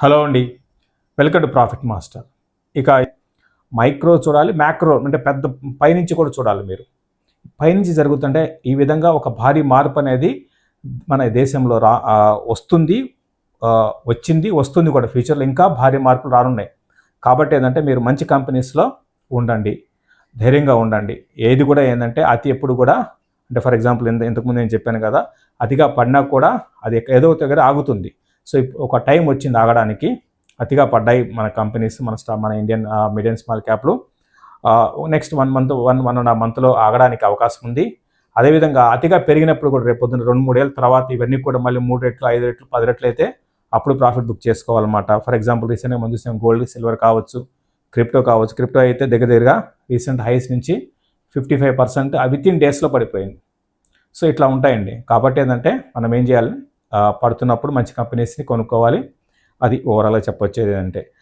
Hello అండి. Welcome to profit master ఇక micro చూడాలి మ్యాక్రో అంటే పెద్ద పైనుంచి కూడా చూడాలి మీరు. పైనుంచి జరుగుతుంటే ఈ విధంగా ఒక భారీ మార్పు అనేది మన దేశంలో రా వస్తుంది వచ్చింది వస్తుంది కూడా. ఫ్యూచర్లో ఇంకా భారీ మార్పులు రానున్నాయి. కాబట్టి ఏంటంటే మీరు మంచి కంపెనీస్లో ఉండండి ధైర్యంగా ఉండండి. ఏది కూడా ఏంటంటే అతి ఎప్పుడు కూడా అంటే ఫర్ ఎగ్జాంపుల్ ఇంత ఇంతకుముందు నేను చెప్పాను కదా అతిగా పడినా కూడా అది ఏదో దగ్గర ఆగుతుంది. సో ఇప్- ఒక టైం వచ్చింది ఆగడానికి. అతిగా పడ్డాయి మన కంపెనీస్ మన స్టా మన Indian medium small క్యాప్లు. Next one month one one and half మంత్లో ఆగడానికి అవకాశం ఉంది. అదేవిధంగా అతిగా పెరిగినప్పుడు కూడా రేపు పొద్దున్న రెండు మూడేళ్ళ తర్వాత ఇవన్నీ కూడా మళ్ళీ మూడు రెట్లు ఐదు రెట్లు పది రెట్లు అయితే అప్పుడు ప్రాఫిట్ బుక్ చేసుకోవాలన్నమాట. ఫర్ ఎగ్జాంపుల్ రీసెంట్గా మనం చూసాం గోల్డ్ సిల్వర్ కావచ్చు క్రిప్టో కావచ్చు. క్రిప్టో అయితే దగ్గర దగ్గరగా రీసెంట్ హైస్ నుంచి fifty five percent within డేస్లో పడిపోయింది. సో ఇట్లా ఉంటాయండి. కాబట్టి ఏంటంటే మనం ఏం చేయాలి? పడుతున్నప్పుడు మంచి కంపెనీస్ని కొనుక్కోవాలి. అది ఓవరాల్గా చెప్పొచ్చేది అంటే.